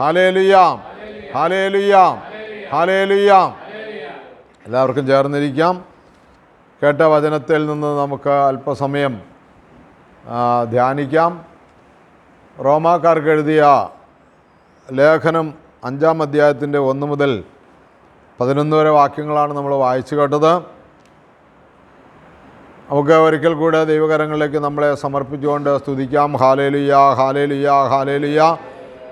ഹാലേലുയാം. ഹാലേലുയാം. ഹാലേലുയാം. എല്ലാവർക്കും ചേർന്നിരിക്കാം. കേട്ട വചനത്തിൽ നിന്ന് നമുക്ക് അല്പസമയം ധ്യാനിക്കാം. റോമാക്കാർക്ക് എഴുതിയ ലേഖനം അഞ്ചാം അധ്യായത്തിന്റെ ഒന്ന് മുതൽ പതിനൊന്ന് വരെ വാക്യങ്ങളാണ് നമ്മൾ വായിച്ചു കേട്ടത്. നമുക്ക് ഒരിക്കൽ കൂടെ ദൈവകരങ്ങളിലേക്ക് നമ്മളെ സമർപ്പിച്ചുകൊണ്ട് സ്തുതിക്കാം. ഹാലേലുയ ഹാലേലുയ ഹാലേലുയ.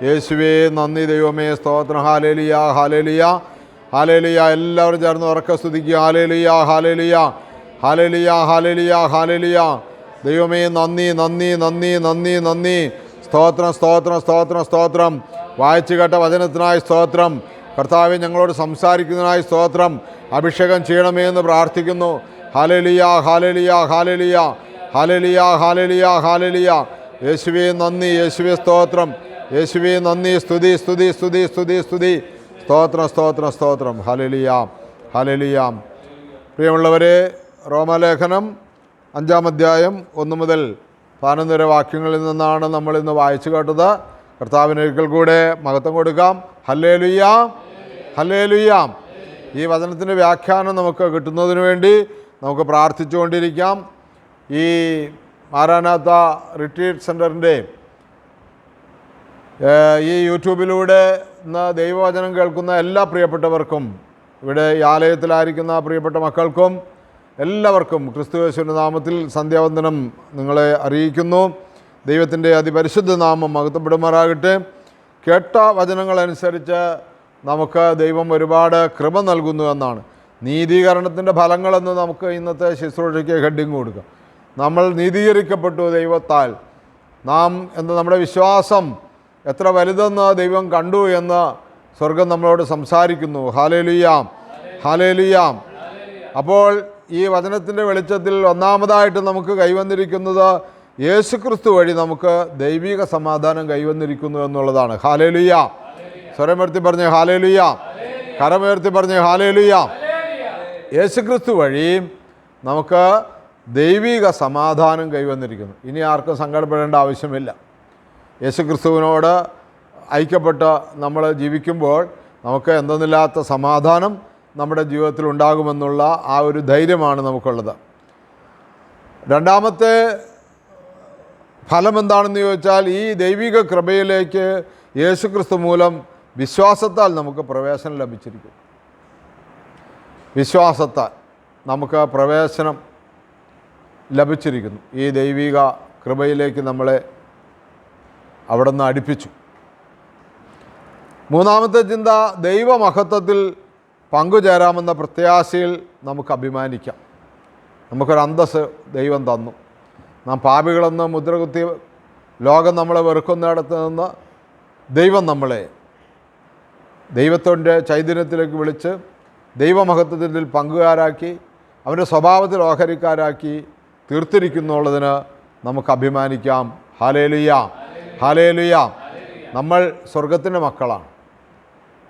യേശുവേ നന്ദി ദൈവമേ സ്തോത്രം. ഹാലേലിയ ഹാലേലിയ ഹാലേലിയ എല്ലാവരും ചേർന്ന് ഉറക്കെ സ്തുതിക്കുക. ഹാലേലിയ ഹാലേലിയ ഹാലേലിയ ഹാലേലിയ ഹാലേലിയ ദൈവമേ നന്ദി നന്ദി നന്ദി നന്ദി നന്ദി. സ്തോത്രം സ്തോത്രം സ്തോത്രം സ്തോത്രം. വായിച്ചു കേട്ട വചനത്തിനായി സ്തോത്രം. കർത്താവെ ഞങ്ങളോട് സംസാരിക്കുന്നതിനായി സ്തോത്രം. അഭിഷേകം ചെയ്യണമേ എന്ന് പ്രാർത്ഥിക്കുന്നു. ഹാലലിയ ഹാലലിയ ഹാലലിയ ഹാലലിയ ഹാലലിയ ഹാലലിയ യേശുവേ നന്ദി. യേശുവേ സ്തോത്രം. യേശുവേ നന്ദി സ്തുതി സ്തുതി സ്തുതി സ്തുതി സ്തുതി. സ്തോത്രം സ്തോത്രം സ്തോത്രം. ഹലലിയാം ഹലലിയാം പ്രിയമുള്ളവരെ റോമലേഖനം അഞ്ചാം അധ്യായം ഒന്ന് മുതൽ പതിനൊന്ന് വരെ വാക്യങ്ങളിൽ നിന്നാണ് നമ്മൾ ഇന്ന് വായിച്ചു കേട്ടത്. കർത്താവിന് ഒരിക്കൽ കൂടെ മഹത്വം കൊടുക്കാം. ഹല്ലേലുയ്യാം ഹല്ലേലുയ്യാം ഈ വചനത്തിന്റെ വ്യാഖ്യാനം നമുക്ക് കിട്ടുന്നതിന് വേണ്ടി നമുക്ക് പ്രാർത്ഥിച്ചുകൊണ്ടിരിക്കാം. ഈ മാരാനാത്ത റിട്രീറ്റ് സെന്ററിന്റെ ഏഹ് ഈ യൂട്യൂബിലൂടെ ദൈവവചനം കേൾക്കുന്ന എല്ലാ പ്രിയപ്പെട്ടവർക്കും ഇവിടെ ഈ ആലയത്തിലായിരിക്കുന്ന പ്രിയപ്പെട്ട മക്കൾക്കും എല്ലാവർക്കും ക്രിസ്തുവേശ്വരന്റെ നാമത്തിൽ സന്ധ്യാവന്ദനം നിങ്ങളെ അറിയിക്കുന്നു. ദൈവത്തിന്റെ അതിപരിശുദ്ധ നാമം മഹത്വപ്പെടുമാറാകട്ടെ കേട്ട വചനങ്ങളനുസരിച്ച് നമുക്ക് ദൈവം ഒരുപാട് കൃപ നൽകുന്നു എന്നാണ്. നീതീകരണത്തിന്റെ ഫലങ്ങളെന്ന് നമുക്ക് ഇന്നത്തെ ശുശ്രൂഷയ്ക്ക് ഹെഡിങ് കൊടുക്കാം. നമ്മൾ നീതീകരിക്കപ്പെട്ടു ദൈവത്താൽ. നാം എന്ന നമ്മുടെ വിശ്വാസം എത്ര വലുതെന്ന് ദൈവം കണ്ടു എന്ന് സ്വർഗം നമ്മളോട് സംസാരിക്കുന്നു. ഹാലേലുയാം ഹാലേലുയാം അപ്പോൾ ഈ വചനത്തിന്റെ വെളിച്ചത്തിൽ ഒന്നാമതായിട്ട് നമുക്ക് കൈവന്നിരിക്കുന്നത് യേശുക്രിസ്തു വഴി നമുക്ക് ദൈവിക സമാധാനം കൈവന്നിരിക്കുന്നു എന്നുള്ളതാണ്. ഹാലേലുയാം സ്വരമുയർത്തി പറഞ്ഞ് ഹാലേലുയാം കരമുയർത്തി പറഞ്ഞ് ഹാലേലുയാം യേശുക്രിസ്തു വഴി നമുക്ക് ദൈവിക സമാധാനം കൈവന്നിരിക്കുന്നു. ഇനി ആർക്കും സങ്കടപ്പെടേണ്ട ആവശ്യമില്ല. യേശുക്രിസ്തുവിനോട് ഐക്യപ്പെട്ട് നമ്മൾ ജീവിക്കുമ്പോൾ നമുക്ക് എന്തെന്നില്ലാത്ത സമാധാനം നമ്മുടെ ജീവിതത്തിൽ ഉണ്ടാകുമെന്നുള്ള ആ ഒരു ധൈര്യമാണ് നമുക്കുള്ളത്. രണ്ടാമത്തെ ഫലം എന്താണെന്ന് ചോദിച്ചാൽ ഈ ദൈവിക കൃപയിലേക്ക് യേശുക്രിസ്തു മൂലം വിശ്വാസത്താൽ നമുക്ക് പ്രവേശനം ലഭിച്ചിരിക്കും. വിശ്വാസത്താൽ നമുക്ക് പ്രവേശനം ലഭിച്ചിരിക്കുന്നു. ഈ ദൈവിക കൃപയിലേക്ക് നമ്മളെ അവിടെ നിന്ന് അടുപ്പിച്ചു. മൂന്നാമത്തെ ചിന്ത ദൈവമഹത്വത്തിൽ പങ്കുചേരാമെന്ന പ്രത്യാശയിൽ നമുക്ക് അഭിമാനിക്കാം. നമുക്കൊരു അന്തസ് ദൈവം തന്നു. നാം പാപികളെന്ന് മുദ്രകുത്തി ലോകം നമ്മളെ വെറുക്കുന്നിടത്ത് നിന്ന് ദൈവം നമ്മളെ ദൈവത്തിന്റെ ചൈതന്യത്തിലേക്ക് വിളിച്ച് ദൈവമഹത്വത്തിൽ പങ്കുകാരാക്കി അവന്റെ സ്വഭാവത്തിൽ ഓഹരിക്കാരാക്കി തീർത്തിരിക്കുന്നുള്ളതിന് നമുക്ക് അഭിമാനിക്കാം. ഹാലേലുയ ഹാലേലുയ. നമ്മൾ സ്വർഗത്തിന്റെ മക്കളാണ്.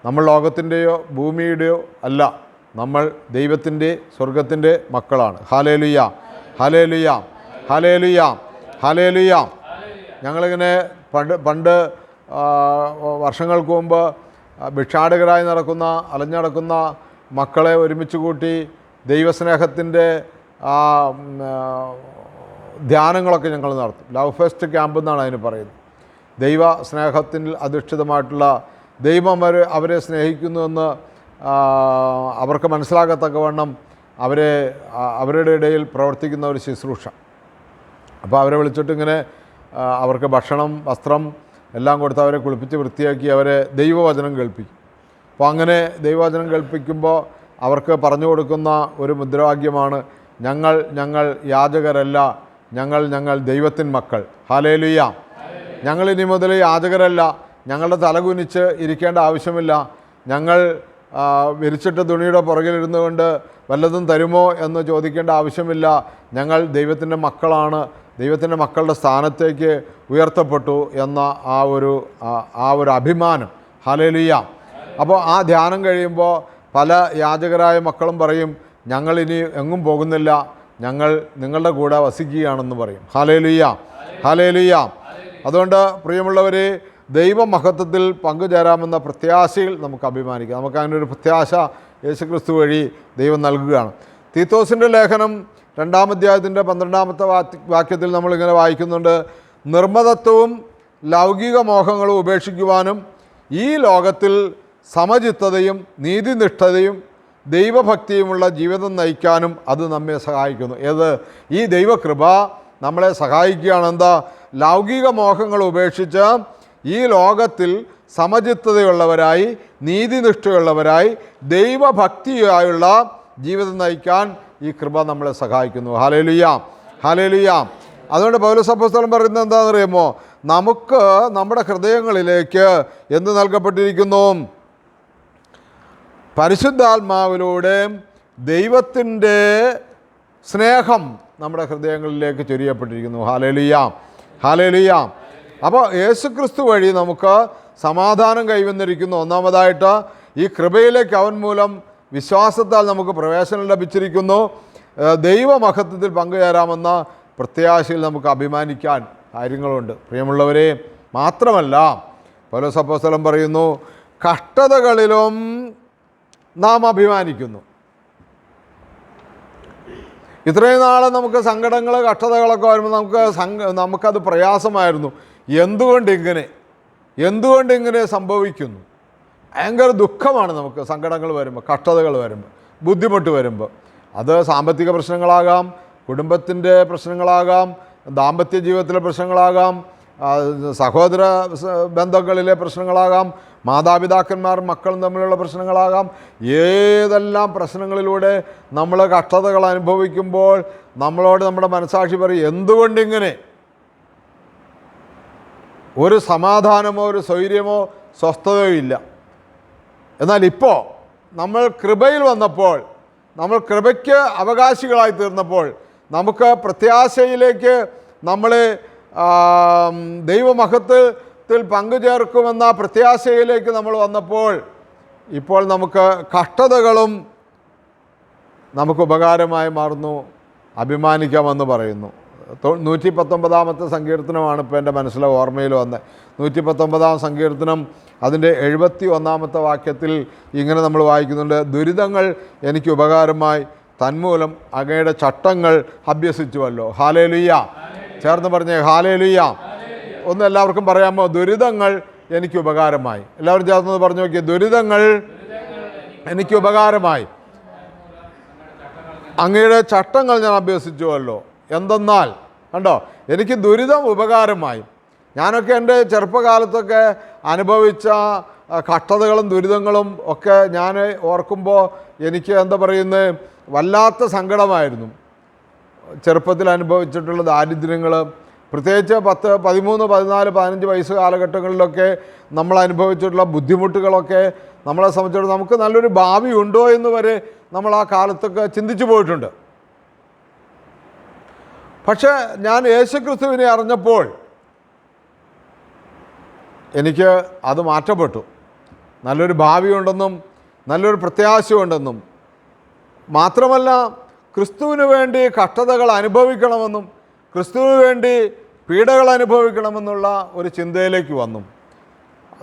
നമ്മൾ ലോകത്തിന്റെയോ ഭൂമിയുടെയോ അല്ല നമ്മൾ ദൈവത്തിന്റെ സ്വർഗത്തിന്റെ മക്കളാണ്. ഹാലേലുയ ഹാലേലുയ ഹാലേലുയ ഹാലേലുയ. ഞങ്ങളിങ്ങനെ പണ്ട് പണ്ട് വർഷങ്ങൾക്ക് മുമ്പ് ഭിക്ഷാടകരായി നടക്കുന്ന അലഞ്ഞടക്കുന്ന മക്കളെ ഒരുമിച്ച് കൂട്ടി ദൈവസ്നേഹത്തിന്റെ ധ്യാനങ്ങളൊക്കെ ഞങ്ങൾ നടത്തും. ലവ് ഫെസ്റ്റ് ക്യാമ്പ് എന്നാണ് അതിന് പറയുന്നത്. ദൈവ സ്നേഹത്തിൽ അധിഷ്ഠിതമായിട്ടുള്ള ദൈവം അവരെ അവരെ സ്നേഹിക്കുന്നുവെന്ന് അവർക്ക് മനസ്സിലാകത്തക്കവണ്ണം അവരെ അവരുടെ ഇടയിൽ പ്രവർത്തിക്കുന്ന ഒരു ശുശ്രൂഷ. അപ്പോൾ അവരെ വിളിച്ചിട്ട് ഇങ്ങനെ ആ, അവർക്ക് ഭക്ഷണം വസ്ത്രം എല്ലാം കൊടുത്ത് അവരെ കുളിപ്പിച്ച് വൃത്തിയാക്കി അവരെ ദൈവവചനം കേൾപ്പിക്കും. അപ്പോൾ അങ്ങനെ ദൈവവചനം കേൾപ്പിക്കുമ്പോൾ അവർക്ക് പറഞ്ഞു കൊടുക്കുന്ന ഒരു മുദ്രാവാക്യമാണ് ഞങ്ങൾ ഞങ്ങൾ യാചകരല്ല ഞങ്ങൾ ഞങ്ങൾ ദൈവത്തിൻ മക്കൾ. ഹാലേലുയ്യ ഞങ്ങൾ ഇനി മുതൽ യാചകരല്ല. ഞങ്ങളുടെ തലകുനിച്ച് ഇരിക്കേണ്ട ആവശ്യമില്ല. ഞങ്ങൾ വിരിച്ചിട്ട് തുണിയുടെ പുറകിലിരുന്നു കൊണ്ട് വല്ലതും തരുമോ എന്ന് ചോദിക്കേണ്ട ആവശ്യമില്ല. ഞങ്ങൾ ദൈവത്തിന്റെ മക്കളാണ്. ദൈവത്തിന്റെ മക്കളുടെ സ്ഥാനത്തേക്ക് ഉയർത്തപ്പെട്ടു എന്ന ആ ഒരു ആ- ഒരു അഭിമാനം. ഹലലിയ അപ്പോൾ ആ ധ്യാനം കഴിയുമ്പോൾ പല യാചകരായ മക്കളും പറയും ഞങ്ങൾ ഇനി എങ്ങും പോകുന്നില്ല. ഞങ്ങൾ നിങ്ങളുടെ കൂടെ വസിക്കുകയാണെന്ന് പറയും. ഹാലേലുയ്യ ഹാലേലുയ്യ അതുകൊണ്ട് പ്രിയമുള്ളവരെ ദൈവമഹത്വത്തിൽ പങ്കുചേരാമെന്ന പ്രത്യാശയിൽ നമുക്ക് അഭിമാനിക്കാം. നമുക്ക് അങ്ങനെ ഒരു പ്രത്യാശ യേശുക്രിസ്തു വഴി ദൈവം നൽകുകയാണ്. തീത്തോസിന്റെ ലേഖനം രണ്ടാമധ്യായത്തിന്റെ പന്ത്രണ്ടാമത്തെ വാക്യ- വാക്യത്തിൽ നമ്മളിങ്ങനെ വായിക്കുന്നുണ്ട്. നിർമ്മതത്വവും ലൗകിക മോഹങ്ങളും ഉപേക്ഷിക്കുവാനും ഈ ലോകത്തിൽ സമചിത്തതയും നീതിനിഷ്ഠതയും ദൈവഭക്തിയുമുള്ള ജീവിതം നയിക്കാനും അത് നമ്മെ സഹായിക്കുന്നു. ഏത്? ഈ ദൈവകൃപ നമ്മളെ സഹായിക്കുകയാണ്. എന്താ? ലൗകിക മോഹങ്ങൾ ഉപേക്ഷിച്ച് ഈ ലോകത്തിൽ സമചിത്തതയുള്ളവരായി നീതിനിഷ്ഠയുള്ളവരായി ദൈവഭക്തിയായുള്ള ജീവിതം നയിക്കാൻ ഈ കൃപ നമ്മളെ സഹായിക്കുന്നു. ഹലേലുയാം ഹലേലുയാം അതുകൊണ്ട് പൗരസഭസ്ഥലം പറയുന്നത് എന്താണെന്ന് അറിയുമോ നമുക്ക് നമ്മുടെ ഹൃദയങ്ങളിലേക്ക് എന്ത് നൽകപ്പെട്ടിരിക്കുന്നു? പരിശുദ്ധാത്മാവിലൂടെ ദൈവത്തിന്റെ സ്നേഹം നമ്മുടെ ഹൃദയങ്ങളിലേക്ക് ചൊരിയപ്പെട്ടിരിക്കുന്നു. ഹാലേലുയാം ഹാലേലുയാം. അപ്പോൾ യേശുക്രിസ്തു വഴി നമുക്ക് സമാധാനം കൈവന്നിരിക്കുന്നു. ഒന്നാമതായിട്ട് ഈ കൃപയിലേക്ക് അവൻ മൂലം വിശ്വാസത്താൽ നമുക്ക് പ്രവേശനം ലഭിച്ചിരിക്കുന്നു. ദൈവമഹത്വത്തിൽ പങ്കുചേരാമെന്ന പ്രത്യാശയിൽ നമുക്ക് അഭിമാനിക്കാൻ കാര്യങ്ങളുണ്ട്. പ്രിയമുള്ളവരെ മാത്രമല്ല പൗലോസപ്പോസ്തലൻ പറയുന്നു കഷ്ടതകളിലും നാം അഭിമാനിക്കുന്നു. ഇത്രയും നാളെ നമുക്ക് സങ്കടങ്ങൾ കഷ്ടതകളൊക്കെ വരുമ്പോൾ നമുക്ക് നമുക്കത് പ്രയാസമായിരുന്നു. എന്തുകൊണ്ട് ഇങ്ങനെ? ഇങ്ങനെ സംഭവിക്കുന്നു? ഭയങ്കര ദുഃഖമാണ് നമുക്ക് സങ്കടങ്ങൾ വരുമ്പോൾ കഷ്ടതകൾ വരുമ്പോൾ ബുദ്ധിമുട്ട് വരുമ്പോൾ അത് സാമ്പത്തിക പ്രശ്നങ്ങളാകാം കുടുംബത്തിന്റെ പ്രശ്നങ്ങളാകാം ദാമ്പത്യ ജീവിതത്തിലെ പ്രശ്നങ്ങളാകാം സഹോദര ബന്ധങ്ങളിലെ പ്രശ്നങ്ങളാകാം മാതാപിതാക്കന്മാർ മക്കളും തമ്മിലുള്ള പ്രശ്നങ്ങളാകാം. ഏതെല്ലാം പ്രശ്നങ്ങളിലൂടെ നമ്മൾ കഷ്ടതകൾ അനുഭവിക്കുമ്പോൾ നമ്മളോട് നമ്മുടെ മനസാക്ഷി പറയും എന്തുകൊണ്ടിങ്ങനെ? ഒരു സമാധാനമോ ഒരു സ്വൈര്യമോ സ്വസ്ഥതയോ ഇല്ല. എന്നാൽ ഇപ്പോൾ നമ്മൾ കൃപയിൽ വന്നപ്പോൾ നമ്മൾ കൃപയ്ക്ക് അവകാശികളായി തീർന്നപ്പോൾ നമുക്ക് പ്രത്യാശയിലേക്ക് നമ്മൾ ദൈവമഹത്വത്തിൽ പങ്കുചേർക്കുമെന്ന പ്രത്യാശയിലേക്ക് നമ്മൾ വന്നപ്പോൾ ഇപ്പോൾ നമുക്ക് കഷ്ടതകളും നമുക്ക് ഉപകാരമായി മാറുന്നു അഭിമാനിക്കാമെന്ന് പറയുന്നു. നൂറ്റി പത്തൊമ്പതാമത്തെ സങ്കീർത്തനമാണ് ഇപ്പോൾ എന്റെ മനസ്സിലെ ഓർമ്മയിൽ വന്നത്. നൂറ്റി പത്തൊമ്പതാം സങ്കീർത്തനം അതിന്റെ എഴുപത്തി ഒന്നാമത്തെ വാക്യത്തിൽ ഇങ്ങനെ നമ്മൾ വായിക്കുന്നുണ്ട്. ദുരിതങ്ങൾ എനിക്ക് ഉപകാരമായി തന്മൂലം അങ്ങയുടെ ചട്ടങ്ങൾ അഭ്യസിച്ചുവല്ലോ. ഹാലേലുയ്യ ചേർന്ന് പറഞ്ഞേ ഹാലേലുയ്യ ഒന്ന് എല്ലാവർക്കും പറയാമോ? ദുരിതങ്ങൾ എനിക്ക് ഉപകാരമായി. എല്ലാവരും ചേർന്നത് പറഞ്ഞു നോക്കിയ. ദുരിതങ്ങൾ എനിക്ക് ഉപകാരമായി. അങ്ങയുടെ ചട്ടങ്ങൾ ഞാൻ അഭ്യസിച്ചുവല്ലോ. എന്തെന്നാൽ കണ്ടോ? എനിക്ക് ദുരിതം ഉപകാരമായി. ഞാനൊക്കെ എന്റെ ചെറുപ്പകാലത്തൊക്കെ അനുഭവിച്ച കഷ്ടതകളും ദുരിതങ്ങളും ഒക്കെ ഞാൻ ഓർക്കുമ്പോൾ എനിക്ക് എന്താ പറയുന്നത് വല്ലാത്ത സങ്കടമായിരുന്നു. ചെറുപ്പത്തിൽ അനുഭവിച്ചിട്ടുള്ള ദാരിദ്ര്യങ്ങൾ പ്രത്യേകിച്ച് പത്ത് പതിമൂന്ന് പതിനാല് പതിനഞ്ച് വയസ്സ് കാലഘട്ടങ്ങളിലൊക്കെ നമ്മൾ അനുഭവിച്ചിട്ടുള്ള ബുദ്ധിമുട്ടുകളൊക്കെ നമ്മളെ സംബന്ധിച്ചിടത്തോളം നമുക്ക് നല്ലൊരു ഭാവി ഉണ്ടോ എന്ന് വരെ നമ്മൾ ആ കാലത്തൊക്കെ ചിന്തിച്ചു പോയിട്ടുണ്ട്. പക്ഷേ ഞാൻ യേശുക്രിസ്തുവിനെ അറിഞ്ഞപ്പോൾ എനിക്ക് അത് മാറ്റപ്പെട്ടു. നല്ലൊരു ഭാവിയുണ്ടെന്നും നല്ലൊരു പ്രത്യാശയുണ്ടെന്നും. മാത്രമല്ല ക്രിസ്തുവിന് വേണ്ടി കഷ്ടതകൾ അനുഭവിക്കണമെന്നും ക്രിസ്തുവിന് വേണ്ടി പീഡകൾ അനുഭവിക്കണമെന്നുള്ള ഒരു ചിന്തയിലേക്ക് വന്നു.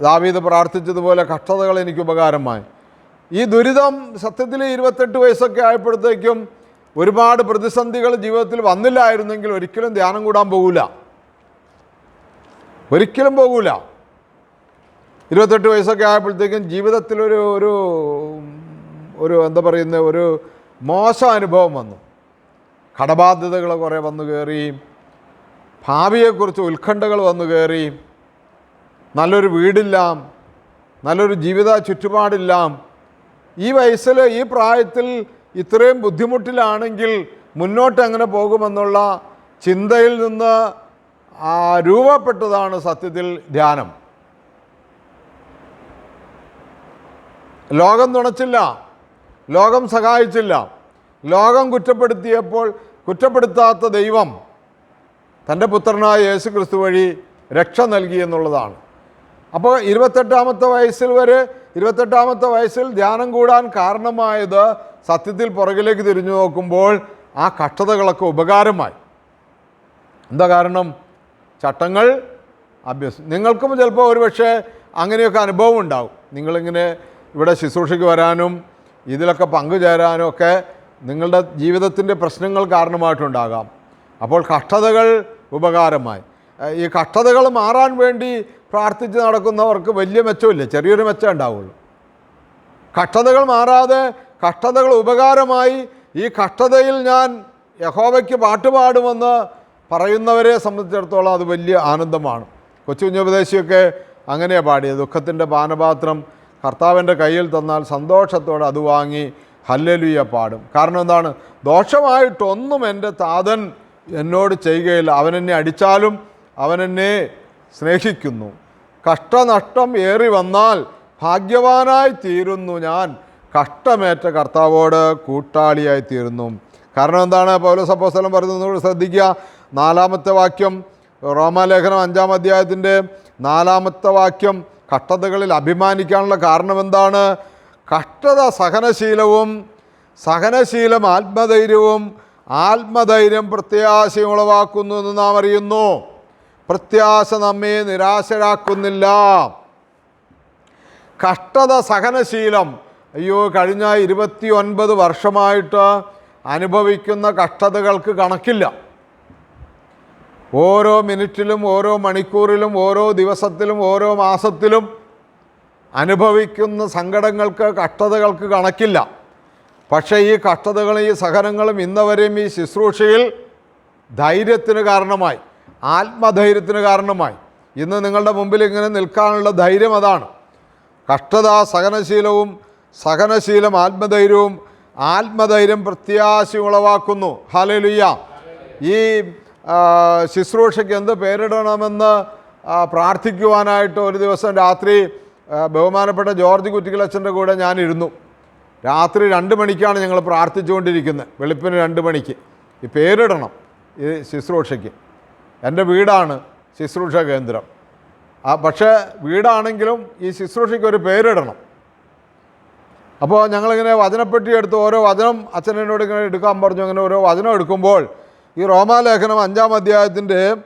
ദാവീദ് പ്രാർത്ഥിച്ചതുപോലെ കഷ്ടതകൾ എനിക്ക് ഉപകാരമായി. ഈ ദുരിതം സത്യത്തിൽ ഇരുപത്തെട്ട് വയസ്സൊക്കെ ആയപ്പോഴത്തേക്കും ഒരുപാട് പ്രതിസന്ധികൾ ജീവിതത്തിൽ വന്നില്ലായിരുന്നെങ്കിൽ ഒരിക്കലും ധ്യാനം കൂടാൻ പോകില്ല ഒരിക്കലും പോകൂല. ഇരുപത്തെട്ട് വയസ്സൊക്കെ ആയപ്പോഴത്തേക്കും ജീവിതത്തിലൊരു ഒരു ഒരു എന്താ പറയുന്ന ഒരു മോശം അനുഭവം വന്നു. കടബാധ്യതകൾ കുറേ വന്നു കയറി ഭാവിയെക്കുറിച്ച് ഉത്കണ്ഠകൾ വന്നു കയറി നല്ലൊരു വീടില്ല നല്ലൊരു ജീവിത ചുറ്റുപാടില്ല. ഈ വയസ്സിൽ ഈ പ്രായത്തിൽ ഇത്രയും ബുദ്ധിമുട്ടിലാണെങ്കിൽ മുന്നോട്ട് എങ്ങനെ പോകുമെന്നുള്ള ചിന്തയിൽ നിന്ന് രൂപപ്പെട്ടതാണ് സത്യത്തിൽ ധ്യാനം. ലോകം തുണച്ചില്ല ലോകം സഹായിച്ചില്ല. ലോകം കുറ്റപ്പെടുത്തിയപ്പോൾ കുറ്റപ്പെടുത്താത്ത ദൈവം തന്റെ പുത്രനായ യേശു ക്രിസ്തു വഴി രക്ഷ നൽകി എന്നുള്ളതാണ്. അപ്പോൾ ഇരുപത്തെട്ടാമത്തെ വയസ്സിൽ വരെ ഇരുപത്തെട്ടാമത്തെ വയസ്സിൽ ധ്യാനം കൂടാൻ കാരണമായത് സത്യത്തിൽ പുറകിലേക്ക് തിരിഞ്ഞു നോക്കുമ്പോൾ ആ കഷ്ടതകളൊക്കെ ഉപകാരമായി. എന്താ കാരണം? ചട്ടങ്ങൾ അഭ്യസ് നിങ്ങൾക്കും ചിലപ്പോൾ ഒരുപക്ഷെ അങ്ങനെയൊക്കെ അനുഭവം ഉണ്ടാവും. നിങ്ങളിങ്ങനെ ഇവിടെ ശുശ്രൂഷയ്ക്ക് വരാനും ഇതിലൊക്കെ പങ്കുചേരാനും ഒക്കെ നിങ്ങളുടെ ജീവിതത്തിന്റെ പ്രശ്നങ്ങൾ കാരണമായിട്ടുണ്ടാകാം. അപ്പോൾ കഷ്ടതകൾ ഉപകാരമായി. ഈ കഷ്ടതകൾ മാറാൻ വേണ്ടി പ്രാർത്ഥിച്ച് നടക്കുന്നവർക്ക് വലിയ മെച്ചമില്ല. ചെറിയൊരു മെച്ചം ഉണ്ടാവുള്ളൂ. കഷ്ടതകൾ മാറാതെ കഷ്ടതകൾ ഉപകാരമായി ഈ കഷ്ടതയിൽ ഞാൻ യഹോവയ്ക്ക് പാട്ടുപാടുമെന്ന് പറയുന്നവരെ സംബന്ധിച്ചിടത്തോളം അത് വലിയ ആനന്ദമാണ്. കൊച്ചു കുഞ്ഞുപദേശിയൊക്കെ അങ്ങനെയാണ് പാടിയത്. ദുഃഖത്തിന്റെ പാനപാത്രം കർത്താവിന്റെ കയ്യിൽ തന്നാൽ സന്തോഷത്തോടെ അത് വാങ്ങി ഹല്ലലുയ പാടും. കാരണം എന്താണ്? ദോഷമായിട്ടൊന്നും എന്റെ താതൻ എന്നോട് ചെയ്യുകയില്ല. അവനെന്നെ അടിച്ചാലും അവനെന്നെ സ്നേഹിക്കുന്നു. കഷ്ടനഷ്ടം ഏറി വന്നാൽ ഭാഗ്യവാനായി തീരുന്നു ഞാൻ. കഷ്ടമേറ്റ കർത്താവോട് കൂട്ടാളിയായി തീരുന്നു. കാരണം എന്താണ്? പൗലോസ് അപ്പോസ്തലൻ പറയുന്നത് ശ്രദ്ധിക്കുക. നാലാമത്തെ വാക്യം റോമാലേഖനം അഞ്ചാം അധ്യായത്തിന്റെ നാലാമത്തെ വാക്യം കഷ്ടതകളിൽ അഭിമാനിക്കാനുള്ള കാരണം എന്താണ് കഷ്ടത സഹനശീലവും സഹനശീലം ആത്മധൈര്യവും ആത്മധൈര്യം പ്രത്യാശയും ഉളവാക്കുന്നു എന്ന് നാം അറിയുന്നു. പ്രത്യാശ നമ്മെ നിരാശരാക്കുന്നില്ല. കഷ്ടത സഹനശീലം അയ്യോ കഴിഞ്ഞ ഇരുപത്തി ഒൻപത് വർഷമായിട്ട് അനുഭവിക്കുന്ന കഷ്ടതകൾക്ക് കണക്കില്ല. ഓരോ മിനിറ്റിലും ഓരോ മണിക്കൂറിലും ഓരോ ദിവസത്തിലും ഓരോ മാസത്തിലും അനുഭവിക്കുന്ന സങ്കടങ്ങൾക്ക് കഷ്ടതകൾക്ക് കണക്കില്ല. പക്ഷേ ഈ കഷ്ടതകളും ഈ സഹനങ്ങളും ഇന്നവരെയും ഈ ശുശ്രൂഷയിൽ ധൈര്യത്തിന് കാരണമായി ആത്മധൈര്യത്തിന് കാരണമായി. ഇന്ന് നിങ്ങളുടെ മുമ്പിൽ ഇങ്ങനെ നിൽക്കാനുള്ള ധൈര്യം അതാണ്. കഷ്ടത സഹനശീലവും സഹനശീലം ആത്മധൈര്യവും ആത്മധൈര്യം പ്രത്യാശ ഉളവാക്കുന്നു. ഹലലുയ്യ ഈ ശുശ്രൂഷയ്ക്ക് എന്ത് പേരിടണമെന്ന് പ്രാർത്ഥിക്കുവാനായിട്ട് ഒരു ദിവസം രാത്രി ബഹുമാനപ്പെട്ട ജോർജ് കുറ്റിക്കലച്ഛന്റെ കൂടെ ഞാനിരുന്നു. രാത്രി രണ്ട് മണിക്കാണ് ഞങ്ങൾ പ്രാർത്ഥിച്ചുകൊണ്ടിരിക്കുന്നത്. വെളുപ്പിന് രണ്ട് മണിക്ക്. ഈ പേരിടണം ഈ ശുശ്രൂഷയ്ക്ക്. എന്റെ വീടാണ് ശുശ്രൂഷ കേന്ദ്രം. ആ പക്ഷേ വീടാണെങ്കിലും ഈ ശുശ്രൂഷയ്ക്ക് ഒരു പേരിടണം. അപ്പോൾ ഞങ്ങളിങ്ങനെ വചനപ്പെട്ടി എടുത്ത് ഓരോ വചനം അച്ഛനോട് ഇങ്ങനെ എടുക്കാൻ പറഞ്ഞു. അങ്ങനെ ഓരോ വചനം എടുക്കുമ്പോൾ ഈ റോമാലേഖനം അഞ്ചാം അധ്യായത്തിന്റെ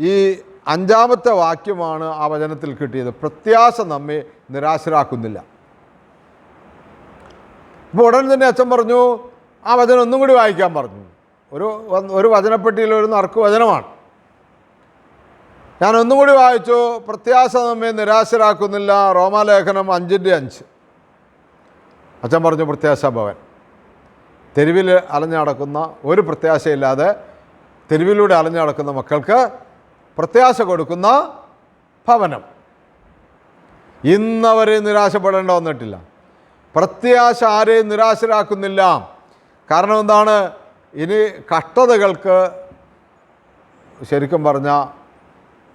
ഈ അഞ്ചാമത്തെ വാക്യമാണ് ആ വചനത്തിൽ കിട്ടിയത്. പ്രത്യാശ നമ്മെ നിരാശരാക്കുന്നില്ല. അപ്പോൾ ഉടൻ തന്നെ അച്ഛൻ പറഞ്ഞു ആ വചനം ഒന്നും കൂടി വായിക്കാൻ പറഞ്ഞു. ഒരു ഒരു വചനപ്പെട്ടിയിൽ ഒരു നറുക്ക് വചനമാണ്. ഞാൻ ഒന്നും കൂടി വായിച്ചു പ്രത്യാശ നമ്മെ നിരാശരാക്കുന്നില്ല റോമാലേഖനം അഞ്ചിന്റെ അഞ്ച്. അച്ഛൻ പറഞ്ഞു പ്രത്യാശ ഭവൻ. തെരുവിൽ അലഞ്ഞടക്കുന്ന ഒരു പ്രത്യാശയില്ലാതെ തെരുവിലൂടെ അലഞ്ഞു നടക്കുന്ന മക്കൾക്ക് പ്രത്യാശ കൊടുക്കുന്ന ഭവനം. ഇന്നവരെ നിരാശപ്പെടേണ്ട വന്നിട്ടില്ല. പ്രത്യാശ ആരെയും നിരാശരാക്കുന്നില്ല. കാരണം എന്താണ്? ഇനി കഷ്ടതകൾക്ക് ശരിക്കും പറഞ്ഞാൽ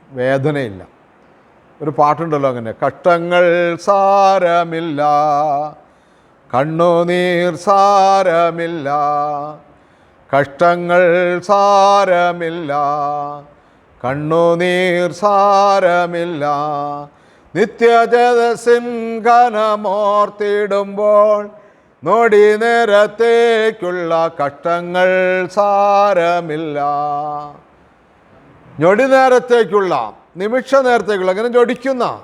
വേദനയില്ല. ഒരു പാട്ടുണ്ടല്ലോ അങ്ങനെ കഷ്ടങ്ങൾ സാരമില്ല കണ്ണുനീർ സാരമില്ല കഷ്ടങ്ങൾ സാരമില്ല കണ്ണുനീർ സാരമില്ല. നിത്യജതസിൻ ഘനമോർത്തിടുമ്പോൾ നൊടി നേരത്തേക്കുള്ള കഷ്ടങ്ങൾ സാരമില്ല. ഞൊടി നേരത്തേക്കുള്ള നിമിഷ നേരത്തേക്കുള്ള അങ്ങനെ ഞൊടിക്കുന്ന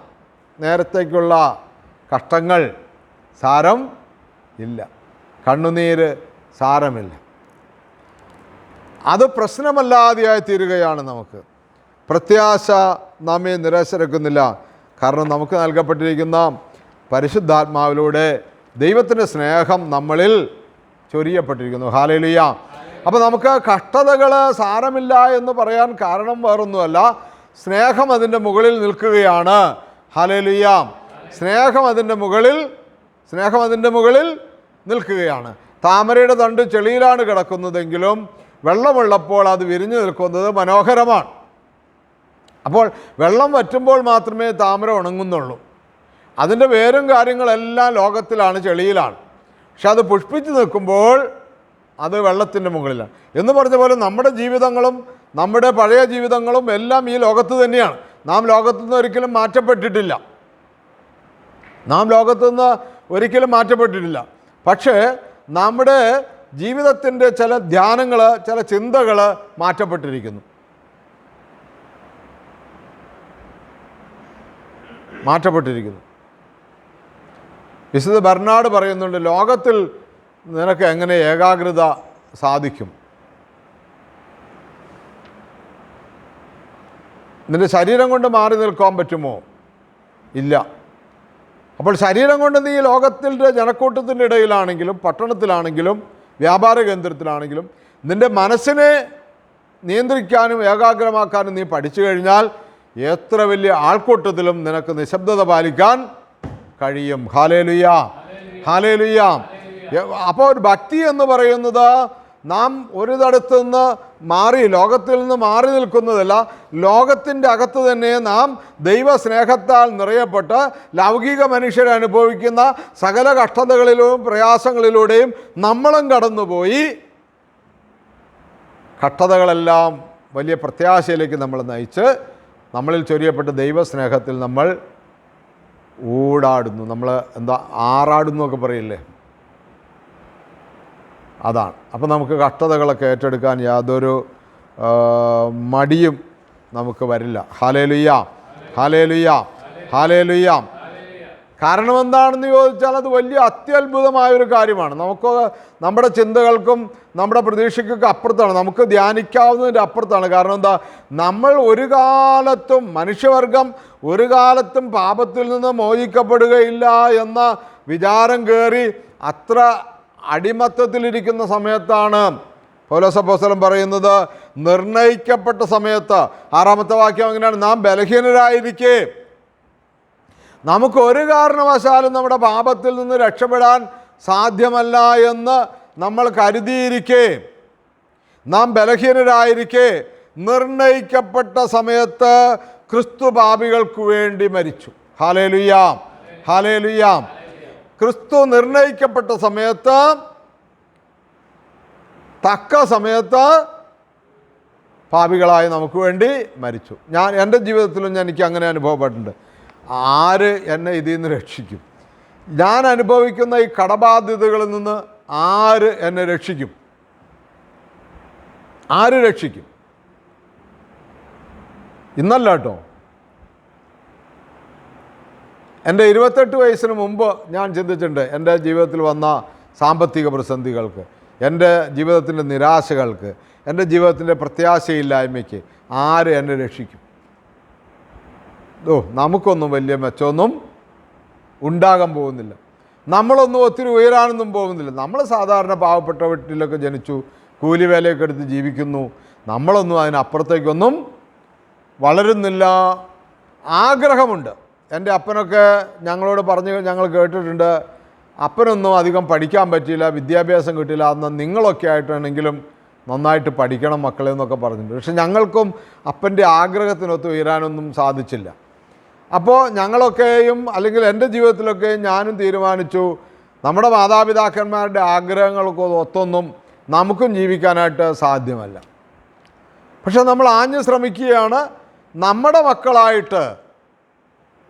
നേരത്തേക്കുള്ള കഷ്ടങ്ങൾ സാരം ഇല്ല. കണ്ണുനീര് സാരമില്ല. അത് പ്രശ്നമല്ലാതെയായി തീരുകയാണ് നമുക്ക്. പ്രത്യാശ നമ്മെ നിരാശരക്കുന്നില്ല. കാരണം നമുക്ക് നൽകപ്പെട്ടിരിക്കുന്ന പരിശുദ്ധാത്മാവിലൂടെ ദൈവത്തിന്റെ സ്നേഹം നമ്മളിൽ ചൊരിയപ്പെട്ടിരിക്കുന്നു. ഹാലലിയ അപ്പോൾ നമുക്ക് കഷ്ടതകൾ സാരമില്ല എന്ന് പറയാൻ കാരണം വേറൊന്നുമല്ല. സ്നേഹം അതിന്റെ മുകളിൽ നിൽക്കുകയാണ്. ഹാലലിയ സ്നേഹം അതിന്റെ മുകളിൽ സ്നേഹം അതിന്റെ മുകളിൽ നിൽക്കുകയാണ്. താമരയുടെ തണ്ട് ചെളിയിലാണ് കിടക്കുന്നതെങ്കിലും വെള്ളമുള്ളപ്പോൾ അത് വിരിഞ്ഞു നിൽക്കുന്നത് മനോഹരമാണ്. അപ്പോൾ വെള്ളം വറ്റുമ്പോൾ മാത്രമേ താമര ഉണങ്ങുന്നുള്ളൂ. അതിന്റെ വേരും കാര്യങ്ങളെല്ലാം ലോകത്തിലാണ് ചെളിയിലാണ്. പക്ഷെ അത് പുഷ്പിച്ച് നിൽക്കുമ്പോൾ അത് വെള്ളത്തിന്റെ മുകളിലാണ്. എന്ന് പറഞ്ഞ പോലെ നമ്മുടെ ജീവിതങ്ങളും നമ്മുടെ പഴയ ജീവിതങ്ങളും എല്ലാം ഈ ലോകത്ത് തന്നെയാണ്. നാം ലോകത്തു നിന്ന് ഒരിക്കലും മാറ്റപ്പെട്ടിട്ടില്ല. നാം ലോകത്തു നിന്ന് ഒരിക്കലും മാറ്റപ്പെട്ടിട്ടില്ല. പക്ഷേ നമ്മുടെ ജീവിതത്തിന്റെ ചില ധ്യാനങ്ങൾ ചില ചിന്തകൾ മാറ്റപ്പെട്ടിരിക്കുന്നു. മാറ്റപ്പെട്ടിരിക്കുന്നു. വിശുദ്ധ ബർണാട് പറയുന്നുണ്ട് ലോകത്തിൽ നിനക്ക് എങ്ങനെ ഏകാഗ്രത സാധിക്കും? നിന്റെ ശരീരം കൊണ്ട് മാറി നിൽക്കാൻ പറ്റുമോ? ഇല്ല. അപ്പോൾ ശരീരം കൊണ്ട് നീ ലോകത്തിന്റെ ജനക്കൂട്ടത്തിന്റെ ഇടയിലാണെങ്കിലും പട്ടണത്തിലാണെങ്കിലും വ്യാപാര കേന്ദ്രത്തിലാണെങ്കിലും നിന്റെ മനസ്സിനെ നിയന്ത്രിക്കാനും ഏകാഗ്രമാക്കാനും നീ പഠിച്ചു കഴിഞ്ഞാൽ എത്ര വലിയ ആൾക്കൂട്ടത്തിലും നിനക്ക് നിശബ്ദത പാലിക്കാൻ കഴിയും. ഹാലേലുയ്യ ഹാലേലുയ്യ അപ്പോൾ ഒരു ഭക്തി എന്ന് പറയുന്നത് നാം ഒരു തടത്തു നിന്ന് മാറി ലോകത്തിൽ നിന്ന് മാറി നിൽക്കുന്നതല്ല ലോകത്തിന്റെ അകത്ത് തന്നെ നാം ദൈവസ്നേഹത്താൽ നിറയപ്പെട്ട് ലൗകിക മനുഷ്യർ അനുഭവിക്കുന്ന സകല കഷ്ടതകളിലും പ്രയാസങ്ങളിലൂടെയും നമ്മളും കടന്നുപോയി. കഷ്ടതകളെല്ലാം വലിയ പ്രത്യാശയിലേക്ക് നമ്മൾ നയിച്ച് നമ്മളിൽ ചൊരിയപ്പെട്ട ദൈവസ്നേഹത്തിൽ നമ്മൾ ഊടാടുന്നു. നമ്മൾ എന്താ ആറാടുന്നു ഒക്കെ പറയില്ലേ? അതാണ്. അപ്പോൾ നമുക്ക് കഷ്ടതകളൊക്കെ ഏറ്റെടുക്കാൻ യാതൊരു മടിയും നമുക്ക് വരില്ല. ഹാലേലുയ്യാം ഹാലേലുയ്യാം ഹാലേലുയ്യാം കാരണം എന്താണെന്ന് ചോദിച്ചാൽ അത് വലിയ അത്യത്ഭുതമായ ഒരു കാര്യമാണ്. നമുക്ക് നമ്മുടെ ചിന്തകൾക്കും നമ്മുടെ പ്രതീക്ഷയ്ക്കൊക്കെ അപ്പുറത്താണ്. നമുക്ക് ധ്യാനിക്കാവുന്നതിന്റെ അപ്പുറത്താണ്. കാരണം എന്താ? നമ്മൾ ഒരു കാലത്തും മനുഷ്യവർഗം ഒരു കാലത്തും പാപത്തിൽ നിന്ന് മോചിക്കപ്പെടുകയില്ല എന്ന വിചാരം കയറി അത്ര അടിമത്തത്തിലിരിക്കുന്ന സമയത്താണ് പൗലോസപ്പോസ്തലം പറയുന്നത് നിർണയിക്കപ്പെട്ട സമയത്ത്. ആറാമത്തെ വാക്യം അങ്ങനെയാണ് നാം ബലഹീനരായിരിക്കേ. നമുക്ക് ഒരു കാരണവശാലും നമ്മുടെ പാപത്തിൽ നിന്ന് രക്ഷപ്പെടാൻ സാധ്യമല്ല എന്ന് നമ്മൾ കരുതിയിരിക്കേ. നാം ബലഹീനരായിരിക്കെ. നിർണയിക്കപ്പെട്ട സമയത്ത് ക്രിസ്തു പാപികൾക്ക് വേണ്ടി മരിച്ചു. ഹാലേലുയാം. ഹാലേലുയ്യാം ക്രിസ്തു നിർണയിക്കപ്പെട്ട സമയത്ത് തക്ക സമയത്ത് പാപികളായി നമുക്ക് വേണ്ടി മരിച്ചു. ഞാൻ എന്റെ ജീവിതത്തിലും ഞാൻ എനിക്ക് അങ്ങനെ അനുഭവപ്പെട്ടിട്ടുണ്ട്. ആര് എന്നെ ഇതിൽ നിന്ന് രക്ഷിക്കും? ഞാൻ അനുഭവിക്കുന്ന ഈ കടബാധ്യതകളിൽ നിന്ന് ആര് എന്നെ രക്ഷിക്കും? ആര് രക്ഷിക്കും? ഇന്നല്ല കേട്ടോ. എന്റെ ഇരുപത്തെട്ട് വയസ്സിന് മുമ്പ് ഞാൻ ചിന്തിച്ചിട്ടുണ്ട് എന്റെ ജീവിതത്തിൽ വന്ന സാമ്പത്തിക പ്രതിസന്ധികൾക്ക് എന്റെ ജീവിതത്തിന്റെ നിരാശകൾക്ക് എന്റെ ജീവിതത്തിന്റെ പ്രത്യാശയില്ലായ്മയ്ക്ക് ആര് എന്നെ രക്ഷിക്കും? ഓ നമുക്കൊന്നും വലിയ മെച്ചമൊന്നും ഉണ്ടാകാൻ പോകുന്നില്ല. നമ്മളൊന്നും ഒത്തിരി ഉയരാനൊന്നും പോകുന്നില്ല. നമ്മൾ സാധാരണ പാവപ്പെട്ട വീട്ടിലൊക്കെ ജനിച്ചു കൂലി വേലയൊക്കെ എടുത്ത് ജീവിക്കുന്നു. നമ്മളൊന്നും അതിനപ്പുറത്തേക്കൊന്നും വളരുന്നില്ല. ആഗ്രഹമുണ്ട്. എന്റെ അപ്പനൊക്കെ ഞങ്ങളോട് പറഞ്ഞ് ഞങ്ങൾ കേട്ടിട്ടുണ്ട് അപ്പനൊന്നും അധികം പഠിക്കാൻ പറ്റിയില്ല വിദ്യാഭ്യാസം കിട്ടിയില്ല അന്ന് നിങ്ങളൊക്കെ ആയിട്ടാണെങ്കിലും നന്നായിട്ട് പഠിക്കണം മക്കളെ എന്നൊക്കെ പറഞ്ഞിട്ടുണ്ട്. പക്ഷെ ഞങ്ങൾക്കും അപ്പന്റെ ആഗ്രഹത്തിനൊത്ത് ഉയരാനൊന്നും സാധിച്ചില്ല. അപ്പോൾ ഞങ്ങളൊക്കെയും അല്ലെങ്കിൽ എന്റെ ജീവിതത്തിലൊക്കെയും ഞാനും തീരുമാനിച്ചു നമ്മുടെ മാതാപിതാക്കന്മാരുടെ ആഗ്രഹങ്ങൾക്ക് ഒത്തൊന്നും നമുക്കും ജീവിക്കാനായിട്ട് സാധ്യമല്ല. പക്ഷെ നമ്മൾ ആഞ്ഞു ശ്രമിക്കുകയാണ് നമ്മുടെ മക്കളായിട്ട്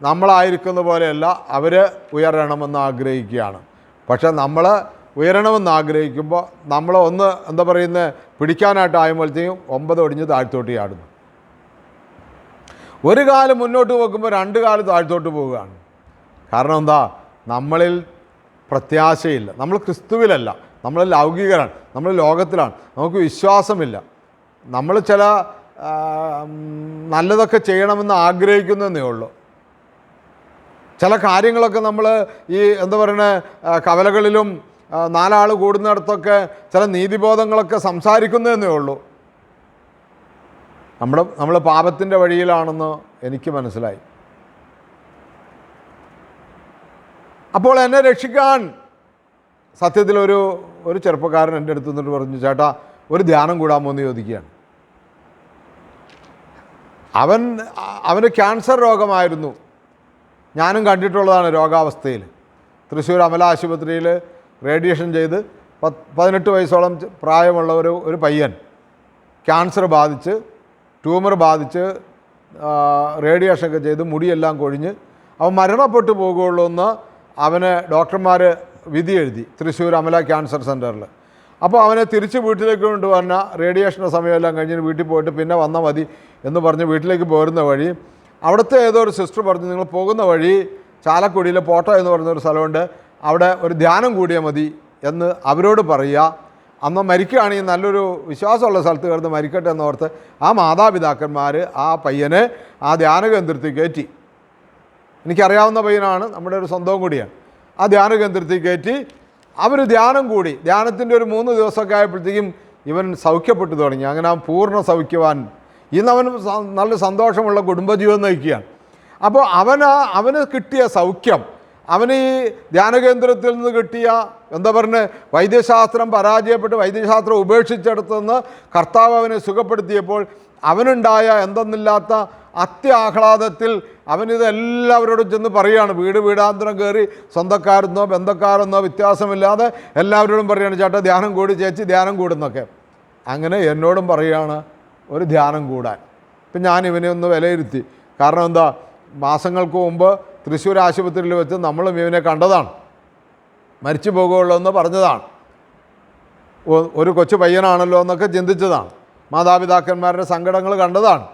നമ്മളായിരിക്കുന്ന പോലെയല്ല അവർ ഉയരണമെന്ന് ആഗ്രഹിക്കുകയാണ്. പക്ഷെ നമ്മൾ ഉയരണമെന്ന് ആഗ്രഹിക്കുമ്പോൾ നമ്മൾ ഒന്ന് എന്താ പറയുന്നത് പിടിക്കാനായിട്ട് ആയുമ്പോഴത്തേക്കും ഒമ്പത് ഒടിഞ്ഞ് താഴ്ത്തോട്ട് ചാടുന്നു. ഒരു കാലം മുന്നോട്ട് പോകുമ്പോൾ രണ്ട് കാലം താഴ്ത്തോട്ട് പോവുകയാണ്. കാരണം എന്താ? നമ്മളിൽ പ്രത്യാശയില്ല. നമ്മൾ ക്രിസ്തുവിലല്ല. നമ്മൾ ലൗകികരാണ്. നമ്മൾ ലോകത്തിലാണ്. നമുക്ക് വിശ്വാസമില്ല. നമ്മൾ ചില നല്ലതൊക്കെ ചെയ്യണമെന്ന് ആഗ്രഹിക്കുന്നതേ ഉള്ളൂ. ചില കാര്യങ്ങളൊക്കെ നമ്മൾ ഈ എന്താ പറയുന്നത് കവലകളിലും നാലാൾ കൂടുന്നിടത്തൊക്കെ ചില നീതിബോധങ്ങളൊക്കെ സംസാരിക്കുന്നതെന്നേ ഉള്ളൂ. നമ്മുടെ നമ്മൾ പാപത്തിന്റെ വഴിയിലാണെന്ന് എനിക്ക് മനസ്സിലായി. അപ്പോൾ എന്നെ രക്ഷിക്കാൻ സത്യത്തിൽ ഒരു ഒരു ചെറുപ്പക്കാരൻ എന്റെ അടുത്ത് നിന്നിട്ട് പറഞ്ഞു ചേട്ടാ ഒരു ധ്യാനം കൂടാമോ എന്ന് ചോദിക്കുകയാണ്. അവൻ അവന് ക്യാൻസർ രോഗമായിരുന്നു. ഞാനും കണ്ടിട്ടുള്ളതാണ് രോഗാവസ്ഥയിൽ. തൃശ്ശൂർ അമല ആശുപത്രിയിൽ റേഡിയേഷൻ ചെയ്ത് പതിനെട്ട് വയസ്സോളം പ്രായമുള്ള ഒരു ഒരു പയ്യൻ ക്യാൻസർ ബാധിച്ച് ട്യൂമർ ബാധിച്ച് റേഡിയേഷനൊക്കെ ചെയ്ത് മുടിയെല്ലാം കൊഴിഞ്ഞ് അവൻ മരണപ്പെട്ടു പോകുള്ളൂ എന്ന് അവന് ഡോക്ടർമാർ വിധി എഴുതി തൃശ്ശൂർ അമല ക്യാൻസർ സെന്ററിൽ അപ്പോൾ അവനെ തിരിച്ച് വീട്ടിലേക്ക് കൊണ്ടുവന്ന റേഡിയേഷന്റെ സമയമെല്ലാം കഴിഞ്ഞ് വീട്ടിൽ പോയിട്ട് പിന്നെ വന്നാൽ മതി എന്ന് പറഞ്ഞ് വീട്ടിലേക്ക് പോരുന്ന വഴി അവിടുത്തെ ഏതോ ഒരു സിസ്റ്റർ പറഞ്ഞു നിങ്ങൾ പോകുന്ന വഴി ചാലക്കുടിയിലെ പോട്ടോ എന്ന് പറയുന്ന ഒരു സ്ഥലമുണ്ട്. അവിടെ ഒരു ധ്യാനം കൂടിയാൽ മതി എന്ന് അവരോട് പറയുക. അന്ന് മരിക്കുകയാണെങ്കിൽ നല്ലൊരു വിശ്വാസമുള്ള സ്ഥലത്ത് കിടന്ന് മരിക്കട്ടെ എന്നോർത്ത് ആ മാതാപിതാക്കന്മാർ ആ പയ്യനെ ആ ധ്യാന കേന്ദ്രത്തിൽ കയറ്റി. എനിക്കറിയാവുന്ന പയ്യനാണ് നമ്മുടെ ഒരു സ്വന്തവും കൂടിയാണ്. ആ ധ്യാന കേന്ദ്രത്തിൽ കയറ്റി. അവർ ധ്യാനം കൂടി. ധ്യാനത്തിന്റെ ഒരു മൂന്ന് ദിവസമൊക്കെ ആയപ്പോഴത്തേക്കും ഇവൻ സൗഖ്യപ്പെട്ടു തുടങ്ങി. അങ്ങനെ ആ പൂർണ സൗഖ്യവാൻ ഇന്ന് നല്ല സന്തോഷമുള്ള കുടുംബജീവിതം നയിക്കുകയാണ്. അപ്പോൾ അവന് അവന് കിട്ടിയ സൗഖ്യം അവന് ഈ ധ്യാനകേന്ദ്രത്തിൽ നിന്ന് കിട്ടിയ എന്താ പറഞ്ഞ് വൈദ്യശാസ്ത്രം പരാജയപ്പെട്ട് വൈദ്യശാസ്ത്രം ഉപേക്ഷിച്ചെടുത്തുനിന്ന് കർത്താവ് അവനെ സുഖപ്പെടുത്തിയപ്പോൾ അവനുണ്ടായ എന്തെന്നില്ലാത്ത അത്യാഹ്ലാദത്തിൽ അവനിത് എല്ലാവരോടും ചെന്ന് പറയുകയാണ് വീട് വീടാന്തരം കയറി സ്വന്തക്കാരെന്നോ ബന്ധക്കാരെന്നോ വ്യത്യാസമില്ലാതെ എല്ലാവരോടും പറയുകയാണ് ചേട്ടാ ധ്യാനം കൂടി ചേച്ചി ധ്യാനം കൂടുന്നൊക്കെ അങ്ങനെ എന്നോടും പറയുകയാണ് ഒരു ധ്യാനം കൂടാൻ. ഇപ്പം ഞാൻ ഇവനെ ഒന്ന് വിലയിരുത്തി. കാരണം എന്താ? മാസങ്ങൾക്ക് മുമ്പ് തൃശ്ശൂർ ആശുപത്രിയിൽ വെച്ച് നമ്മളും ഇവനെ കണ്ടതാണ്. മരിച്ചു പോകുള്ളൂ എന്ന് പറഞ്ഞതാണ്. ഒരു കൊച്ചു പയ്യനാണല്ലോ എന്നൊക്കെ ചിന്തിച്ചതാണ്. മാതാപിതാക്കന്മാരുടെ സങ്കടങ്ങൾ കണ്ടതാണ്.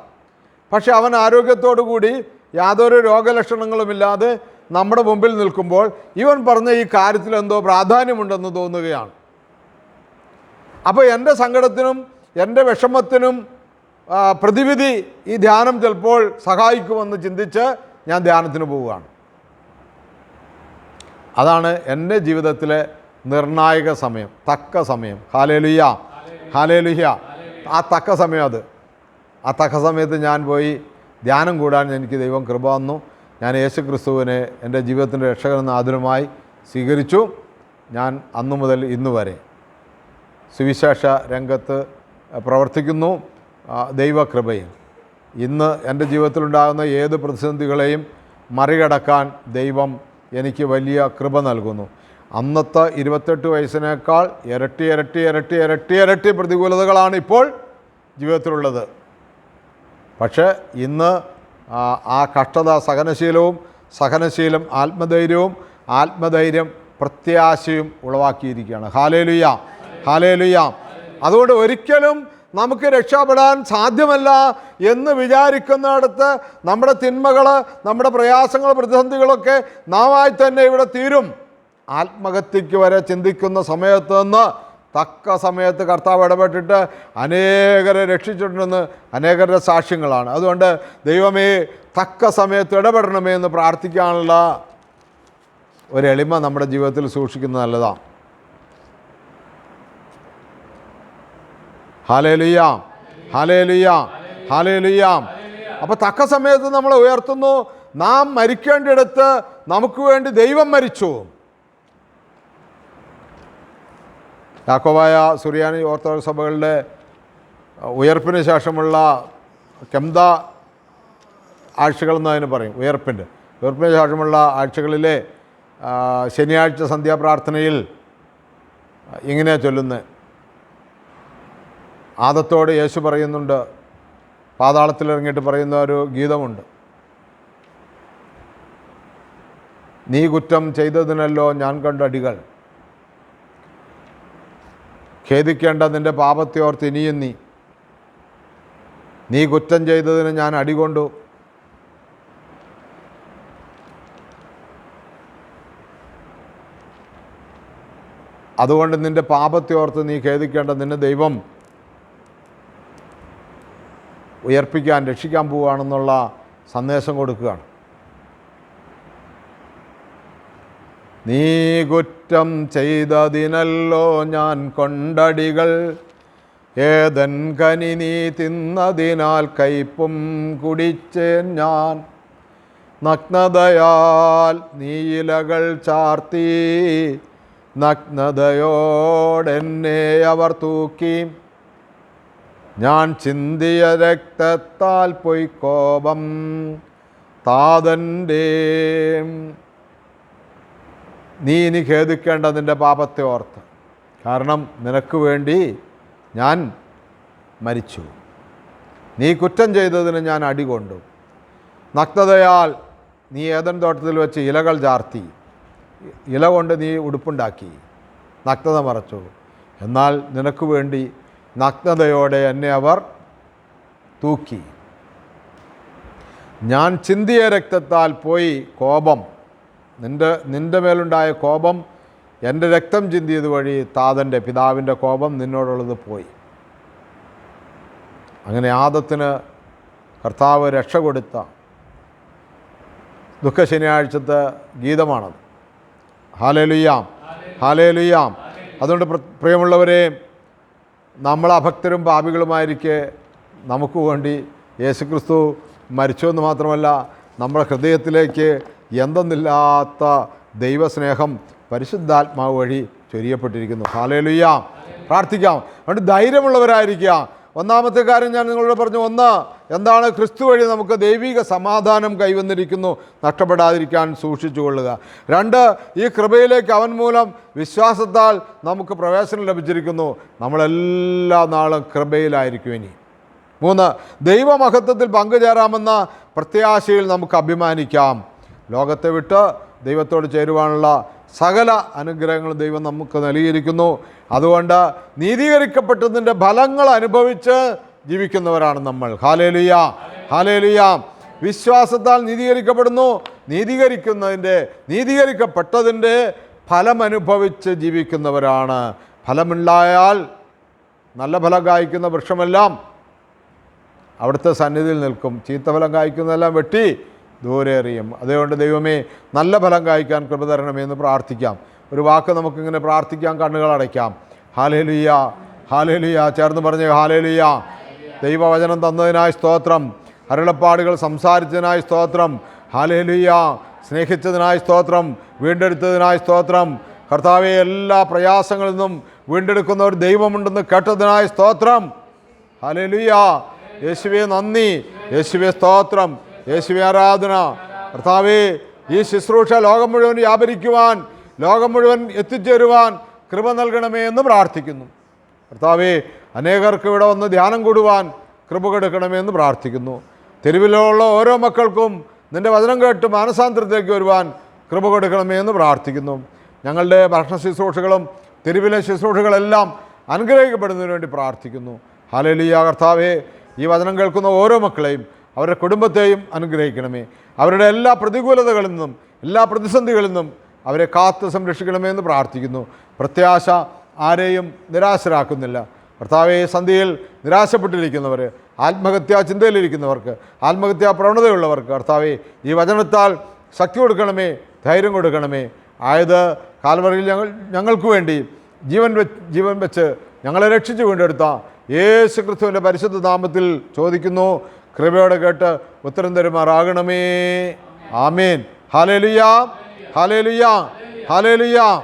പക്ഷെ അവൻ ആരോഗ്യത്തോടു കൂടി യാതൊരു രോഗലക്ഷണങ്ങളുമില്ലാതെ നമ്മുടെ മുമ്പിൽ നിൽക്കുമ്പോൾ ഇവൻ പറഞ്ഞ ഈ കാര്യത്തിൽ എന്തോ പ്രാധാന്യമുണ്ടെന്ന് തോന്നുകയാണ്. അപ്പോൾ എന്റെ സങ്കടത്തിനും എന്റെ വിഷമത്തിനും പ്രതിവിധി ഈ ധ്യാനം ചിലപ്പോൾ സഹായിക്കുമെന്ന് ചിന്തിച്ച് ഞാൻ ധ്യാനത്തിന് പോവുകയാണ്. അതാണ് എന്റെ ജീവിതത്തിലെ നിർണായക സമയം തക്ക സമയം. ഹാലേലുയ്യ. ഹാലേലുഹ്യ ആ തക്ക സമയം അത്. ആ തക്ക സമയത്ത് ഞാൻ പോയി ധ്യാനം കൂടാൻ എനിക്ക് ദൈവം കൃപ വന്നു ഞാൻ യേശു ക്രിസ്തുവിനെ എന്റെ ജീവിതത്തിന്റെ രക്ഷകനെന്ന് ആദരമായി സ്വീകരിച്ചു. ഞാൻ അന്നു മുതൽ ഇന്നു വരെ സുവിശേഷ രംഗത്ത് പ്രവർത്തിക്കുന്നു. ആ, ദൈവകൃപയിൽ. ഇന്ന് എന്റെ ജീവിതത്തിലുണ്ടാകുന്ന ഏത് പ്രതിസന്ധികളെയും മറികടക്കാൻ ദൈവം എനിക്ക് വലിയ കൃപ നൽകുന്നു. അന്നത്തെ ഇരുപത്തെട്ട് വയസ്സിനേക്കാൾ ഇരട്ടി ഇരട്ടി ഇരട്ടി ഇരട്ടി ഇരട്ടി പ്രതികൂലതകളാണ് ഇപ്പോൾ ജീവിതത്തിലുള്ളത്. പക്ഷേ ഇന്ന് ആ കഷ്ടത സഹനശീലവും സഹനശീലം ആത്മധൈര്യവും ആത്മധൈര്യം പ്രത്യാശയും ഉളവാക്കിയിരിക്കുകയാണ്. ഹാലേലുയാം ഹാലേലുയാം. അതുകൊണ്ട് ഒരിക്കലും നമുക്ക് രക്ഷപ്പെടാൻ സാധ്യമല്ല എന്ന് വിചാരിക്കുന്നിടത്ത് നമ്മുടെ തിന്മകൾ നമ്മുടെ പ്രയാസങ്ങൾ പ്രതിസന്ധികളൊക്കെ നാമായി തന്നെ ഇവിടെ തീരും. ആത്മഹത്യക്ക് വരെ ചിന്തിക്കുന്ന സമയത്ത് നിന്ന് തക്ക സമയത്ത് കർത്താവ് ഇടപെട്ടിട്ട് അനേകരെ രക്ഷിച്ചിട്ടുണ്ടെന്ന് അനേകരുടെ സാക്ഷ്യങ്ങളാണ്. അതുകൊണ്ട് ദൈവമേ തക്ക സമയത്ത് ഇടപെടണമേ എന്ന് പ്രാർത്ഥിക്കാനുള്ള ഒരു എളിമ നമ്മുടെ ജീവിതത്തിൽ സൂക്ഷിക്കുന്നത് നല്ലതാണ് ഹാലേലുയ്യാം ഹാലേലുയാം. ഹാലേലുയാം. അപ്പോൾ തക്ക സമയത്ത് നമ്മളെ ഉയർത്തുന്നു. നാം മരിക്കേണ്ടിടത്ത് നമുക്ക് വേണ്ടി ദൈവം മരിച്ചു. യാക്കോബായ സുറിയാനി ഓർത്തഡോക്സ് സഭകളുടെ ഉയർപ്പിന് ശേഷമുള്ള കെംദ ആഴ്ചകളെന്ന് അതിന് പറയും ഉയർപ്പിന്റെ. ഉയർപ്പിന് ശേഷമുള്ള ആഴ്ചകളിലെ ശനിയാഴ്ച സന്ധ്യാപ്രാർത്ഥനയിൽ ഇങ്ങനെ ചൊല്ലുന്നത് ആദത്തോട് യേശു പറയുന്നുണ്ട്. പാതാളത്തിലിറങ്ങിയിട്ട് പറയുന്ന ഒരു ഗീതമുണ്ട്. നീ കുറ്റം ചെയ്തതിനല്ലോ ഞാൻ കണ്ട അടികൾ. ഖേദിക്കേണ്ട നിന്റെ പാപത്തെ ഓർത്ത് ഇനിയും നീ. നീ കുറ്റം ചെയ്തതിന് ഞാൻ അടികൊണ്ടു അതുകൊണ്ട് നിന്റെ പാപത്തെ ഓർത്ത് നീ ഖേദിക്കേണ്ട നിന്നെ ദൈവം ഉയർപ്പിക്കാൻ രക്ഷിക്കാൻ പോവുകയാണെന്നുള്ള സന്ദേശം കൊടുക്കുകയാണ്. നീ കുറ്റം ചെയ്തതിനല്ലോ ഞാൻ കൊണ്ടടികൾ. ഏതൻ കനി നീ തിന്നതിനാൽ കയ്പും കുടിച്ചേൻ ഞാൻ. നഗ്നതയാൽ നീ ഇലകൾ ചാർത്തി നഗ്നതയോടെന്നെ അവർ തൂക്കി. ഞാൻ ചിന്തിയ രക്തത്താൽ പൊയ് കോപം താതന്റെ. നീ ഇനി ഖേദിക്കേണ്ട നിന്റെ പാപത്തെ ഓർത്ത്. കാരണം നിനക്ക് വേണ്ടി ഞാൻ മരിച്ചു. നീ കുറ്റം ചെയ്തതിന് ഞാൻ അടികൊണ്ടു നഗ്നതയാൽ നീ ഏതൻ തോട്ടത്തിൽ വെച്ച് ഇലകൾ ചാർത്തി. ഇല കൊണ്ട് നീ ഉടുപ്പുണ്ടാക്കി. നഗ്നത മറച്ചു. എന്നാൽ നിനക്ക് വേണ്ടി നഗ്നതയോടെ എന്നെ അവർ തൂക്കി. ഞാൻ ചിന്തിയ രക്തത്താൽ പോയി കോപം. നിന്റെ നിന്റെ മേലുണ്ടായ കോപം എന്റെ രക്തം ചിന്തിയത് വഴി താതന്റെ പിതാവിന്റെ കോപം നിന്നോടുള്ളത് പോയി. അങ്ങനെ ആദത്തിന് കർത്താവ് രക്ഷ കൊടുത്ത ദുഃഖ ശനിയാഴ്ചത്തെ ഗീതമാണത്. ഹാലേലുയ്യാം ഹാലേലുയ്യാം അതുകൊണ്ട് പ്രിയമുള്ളവരെ നമ്മൾ അഭക്തരും പാപികളുമായിരിക്കെ നമുക്ക് വേണ്ടി യേശുക്രിസ്തു മരിച്ചു എന്ന് മാത്രമല്ല നമ്മുടെ ഹൃദയത്തിലേക്ക് എന്തെന്നില്ലാത്ത ദൈവസ്നേഹം പരിശുദ്ധാത്മാവ് വഴി ചൊരിയപ്പെട്ടിരിക്കുന്നു. ഹാലയിലുയ്യാം പ്രാർത്ഥിക്കാം. അതുകൊണ്ട് ധൈര്യമുള്ളവരായിരിക്കുക. ഒന്നാമത്തെ കാര്യം ഞാൻ നിങ്ങളോട് പറഞ്ഞു ഒന്ന് എന്താണ് ക്രിസ്തു വഴി നമുക്ക് ദൈവിക സമാധാനം കൈവന്നിരിക്കുന്നു നഷ്ടപ്പെടാതിരിക്കാൻ സൂക്ഷിച്ചു കൊള്ളുക. രണ്ട് ഈ കൃപയിലേക്ക് അവൻ മൂലം വിശ്വാസത്താൽ നമുക്ക് പ്രവേശനം ലഭിച്ചിരിക്കുന്നു. നമ്മളെല്ലാ നാളും കൃപയിലായിരിക്കും ഇനി. മൂന്ന് ദൈവമഹത്വത്തിൽ പങ്കുചേരാമെന്ന പ്രത്യാശയിൽ നമുക്ക് അഭിമാനിക്കാം. ലോകത്തെ വിട്ട് ദൈവത്തോട് ചേരുവാനുള്ള സകല അനുഗ്രഹങ്ങളും ദൈവം നമുക്ക് നൽകിയിരിക്കുന്നു. അതുകൊണ്ട് നീതീകരിക്കപ്പെട്ടതിന്റെ ഫലങ്ങൾ അനുഭവിച്ച് ജീവിക്കുന്നവരാണ് നമ്മൾ. ഹാലേലിയ. ഹാലേലിയ. വിശ്വാസത്താൽ നീതീകരിക്കപ്പെടുന്നു. നീതീകരിക്കുന്നതിന്റെ നീതീകരിക്കപ്പെട്ടതിന്റെ ഫലമനുഭവിച്ച് ജീവിക്കുന്നവരാണ്. ഫലമുണ്ടായാൽ നല്ല ഫലം കായ്ക്കുന്ന വൃക്ഷമെല്ലാം അവിടുത്തെ സന്നിധിയിൽ നിൽക്കും. ചീത്തഫലം കായ്ക്കുന്നതെല്ലാം വെട്ടി ദൂരെ എറിയും അതുകൊണ്ട് ദൈവമേ നല്ല ഫലം കായ്ക്കാൻ കൃപ തരണമേ പ്രാർത്ഥിക്കാം. ഒരു വാക്ക് നമുക്കിങ്ങനെ പ്രാർത്ഥിക്കാം കണ്ണുകൾ അടയ്ക്കാം. ഹാലേലുയ്യ ഹാലേലുയ്യ ചേർന്ന് പറഞ്ഞ് ഹാലേലുയ്യ ദൈവവചനം തന്നതിനായി സ്തോത്രം. അരുളപ്പാടുകൾ സംസാരിച്ചതിനായി സ്തോത്രം. ഹാലേലുയ്യ സ്നേഹിച്ചതിനായി സ്തോത്രം. വീണ്ടെടുത്തതിനായി സ്തോത്രം. കർത്താവെ എല്ലാ പ്രയാസങ്ങളിൽ നിന്നും വീണ്ടെടുക്കുന്ന ഒരു ദൈവമുണ്ടെന്ന് കേട്ടതിനായി സ്തോത്രം. ഹല്ലേലൂയ യേശുവേ നന്ദി. യേശുവേ സ്തോത്രം. യേശുവേ ആരാധന. കർത്താവേ ഈ ശുശ്രൂഷ ലോകം മുഴുവൻ വ്യാപരിക്കുവാൻ ലോകം മുഴുവൻ എത്തിച്ചേരുവാൻ കൃപ നൽകണമേ എന്ന് പ്രാർത്ഥിക്കുന്നു. കർത്താവേ അനേകർക്ക് ഇവിടെ വന്ന് ധ്യാനം കൂടുവാൻ കൃപ കൊടുക്കണമേ എന്ന് പ്രാർത്ഥിക്കുന്നു. തെരുവിലുള്ള ഓരോ മക്കൾക്കും നിന്റെ വചനം കേട്ട് മാനസാന്തരത്തിലേക്ക് വരുവാൻ കൃപ കൊടുക്കണമേ എന്ന് പ്രാർത്ഥിക്കുന്നു. ഞങ്ങളുടെ ഭക്ഷണ ശുശ്രൂഷകളും തെരുവിലെ ശുശ്രൂഷകളെല്ലാം അനുഗ്രഹിക്കപ്പെടുന്നതിന് വേണ്ടി പ്രാർത്ഥിക്കുന്നു. ഹാലലിയ കർത്താവേ ഈ വചനം കേൾക്കുന്ന ഓരോ മക്കളെയും അവരുടെ കുടുംബത്തെയും അനുഗ്രഹിക്കണമേ. അവരുടെ എല്ലാ പ്രതികൂലതകളിൽ നിന്നും എല്ലാ പ്രതിസന്ധികളിൽ നിന്നും അവരെ കാത്ത് സംരക്ഷിക്കണമേ എന്ന് പ്രാർത്ഥിക്കുന്നു. പ്രത്യാശ ആരെയും നിരാശരാക്കുന്നില്ല. ഭർത്താവെ സന്ധ്യയിൽ നിരാശപ്പെട്ടിരിക്കുന്നവർ ആത്മഹത്യാ ചിന്തയിലിരിക്കുന്നവർക്ക് ആത്മഹത്യാ പ്രവണതയുള്ളവർക്ക് ഭർത്താവെ ഈ വചനത്താൽ ശക്തി കൊടുക്കണമേ ധൈര്യം കൊടുക്കണമേ. ആയത് കാൽവറിയിൽ ഞങ്ങൾ ഞങ്ങൾക്ക് വേണ്ടി ജീവൻ വെച്ച് ജീവൻ വെച്ച് ഞങ്ങളെ രക്ഷിച്ചു വീണ്ടെടുത്ത യേശു ക്രിസ്തുവിന്റെ പരിശുദ്ധ നാമത്തിൽ ചോദിക്കുന്നു. കൃപയോടെ കേട്ട് ഉത്തരം തരുമാറാകണമേ. ആമേൻ. ഹലേലുയാ ഹലേലുയാ ഹാലേലുയ്യ